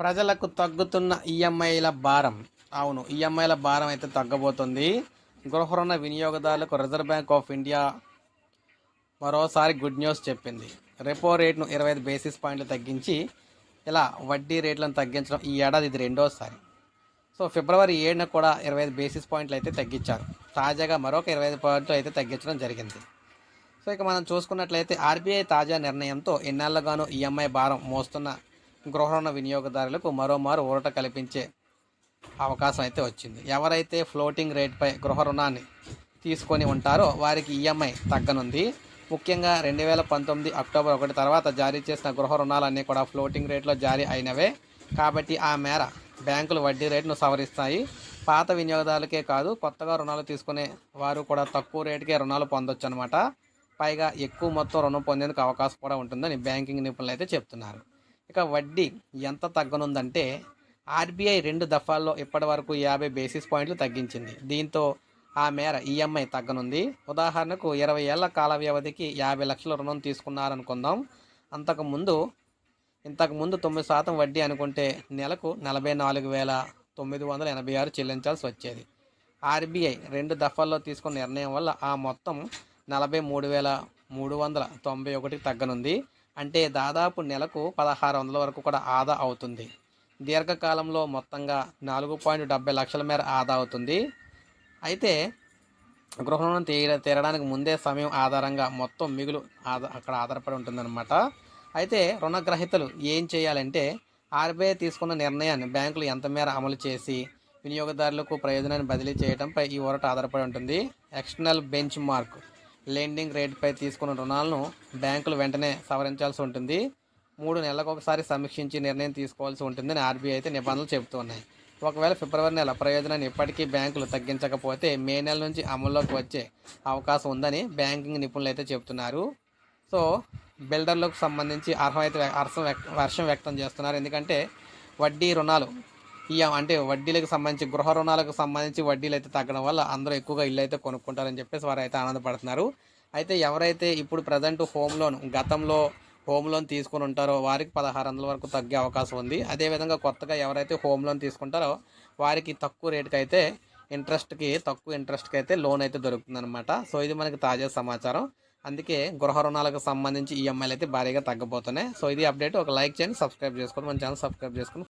ప్రజలకు తగ్గుతున్న ఈఎంఐల భారం. అవును ఈఎంఐల భారం అయితే తగ్గబోతుంది. గృహ రుణ వినియోగదారులకు రిజర్వ్ బ్యాంక్ ఆఫ్ ఇండియా మరోసారి గుడ్ న్యూస్ చెప్పింది. రెపో రేట్ను ఇరవై ఐదు బేసిస్ పాయింట్లు తగ్గించి ఇలా వడ్డీ రేట్లను తగ్గించడం ఈ ఏడాది ఇది రెండోసారి. సో ఫిబ్రవరి ఏడున కూడా ఇరవై ఐదు బేసిస్ పాయింట్లు అయితే తగ్గించారు. తాజాగా మరొక ఇరవై ఐదు పాయింట్లు అయితే తగ్గించడం జరిగింది. సో ఇక మనం చూసుకున్నట్లయితే ఆర్బీఐ తాజా నిర్ణయంతో ఎన్నేళ్ళుగానూ ఈఎంఐ భారం మోస్తున్న గృహ రుణ వినియోగదారులకు మరోమారు ఊరట కల్పించే అవకాశం అయితే వచ్చింది. ఎవరైతే ఫ్లోటింగ్ రేట్పై గృహ రుణాన్ని తీసుకొని ఉంటారో వారికి ఈఎంఐ తగ్గనుంది. ముఖ్యంగా రెండు వేల పంతొమ్మిది అక్టోబర్ ఒకటి తర్వాత జారీ చేసిన గృహ రుణాలన్నీ కూడా ఫ్లోటింగ్ రేట్లో జారీ అయినవే. కాబట్టి ఆ మేర బ్యాంకులు వడ్డీ రేటును సవరిస్తాయి. పాత వినియోగదారులకే కాదు కొత్తగా రుణాలు తీసుకునే వారు కూడా తక్కువ రేటుకే రుణాలు పొందొచ్చు అనమాట పైగా ఎక్కువ మొత్తం రుణం పొందేందుకు అవకాశం కూడా ఉంటుందని బ్యాంకింగ్ నిపుణులు అయితే చెప్తున్నారు. ఇక వడ్డీ ఎంత తగ్గనుందంటే ఆర్బీఐ రెండు దఫాల్లో ఇప్పటి వరకు యాభై బేసిస్ పాయింట్లు తగ్గించింది. దీంతో ఆ మేర ఈఎంఐ తగ్గనుంది. ఉదాహరణకు ఇరవై ఏళ్ళ కాల వ్యవధికి యాభై లక్షల రుణం తీసుకున్నారనుకుందాం. అంతకుముందు ఇంతకుముందు తొమ్మిది శాతం వడ్డీ అనుకుంటే నెలకు నలభై నాలుగు వేల తొమ్మిది వందల ఎనభై ఆరు చెల్లించాల్సి వచ్చేది. ఆర్బీఐ రెండు దఫాల్లో తీసుకున్న నిర్ణయం వల్ల ఆ మొత్తం నలభై మూడు వేల మూడు వందల తొంభై ఒకటికి తగ్గనుంది. అంటే దాదాపు నెలకు పదహారు వందల వరకు కూడా ఆదా అవుతుంది. దీర్ఘకాలంలో మొత్తంగా నాలుగు పాయింట్ డెబ్బై లక్షల మేర ఆదా అవుతుంది. అయితే గృహ రుణం తీర తీరడానికి ముందే సమయం ఆధారంగా మొత్తం మిగులు ఆధార అక్కడ ఆధారపడి ఉంటుందన్నమాట. అయితే రుణగ్రహీతలు ఏం చేయాలంటే ఆర్బీఐ తీసుకున్న నిర్ణయాన్ని బ్యాంకులు ఎంత మేర అమలు చేసి వినియోగదారులకు ప్రయోజనాన్ని బదిలీ చేయడంపై ఈ ఊరట ఆధారపడి ఉంటుంది. ఎక్స్టర్నల్ బెంచ్ మార్క్ లెండింగ్ రేట్పై తీసుకున్న రుణాలను బ్యాంకులు వెంటనే సవరించాల్సి ఉంటుంది. మూడు నెలలకు ఒకసారి సమీక్షించి నిర్ణయం తీసుకోవాల్సి ఉంటుందని ఆర్బీఐ అయితే నిబంధనలు చెబుతున్నాయి ఒకవేళ ఫిబ్రవరి నెల ప్రయోజనాన్ని ఇప్పటికీ బ్యాంకులు తగ్గించకపోతే మే నెల నుంచి అమల్లోకి వచ్చే అవకాశం ఉందని బ్యాంకింగ్ నిపుణులు అయితే చెబుతున్నారు. సో బిల్డర్లకు సంబంధించి అర్హం అయితే హర్షం వర్షం వ్యక్తం చేస్తున్నారు. ఎందుకంటే వడ్డీ రుణాలు ఈ అంటే వడ్డీలకు సంబంధించి గృహ రుణాలకు సంబంధించి వడ్డీలు అయితే తగ్గడం వల్ల అందరూ ఎక్కువగా ఇల్లు అయితే కొనుక్కుంటారని చెప్పేసి వారు అయితే ఆనందపడుతున్నారు. అయితే ఎవరైతే ఇప్పుడు ప్రజెంట్ హోమ్ లోన్ గతంలో హోమ్ లోన్ తీసుకుని ఉంటారో వారికి పదహారు వందల వరకు తగ్గే అవకాశం ఉంది. అదేవిధంగా కొత్తగా ఎవరైతే హోమ్ లోన్ తీసుకుంటారో వారికి తక్కువ రేటుకి అయితే ఇంట్రెస్ట్కి తక్కువ ఇంట్రెస్ట్కి అయితే లోన్ అయితే దొరుకుతుందన్నమాట. సో ఇది మనకి తాజా సమాచారం. అందుకే గృహ రుణాలకు సంబంధించి ఈఎంఐలు అయితే భారీగా తగ్గబోతున్నాయి. సో ఇది అప్డేట్. ఒక లైక్ చేయండి సబ్స్క్రైబ్ చేసుకోండి. మన ఛానల్ సబ్స్క్రైబ్ చేసుకుని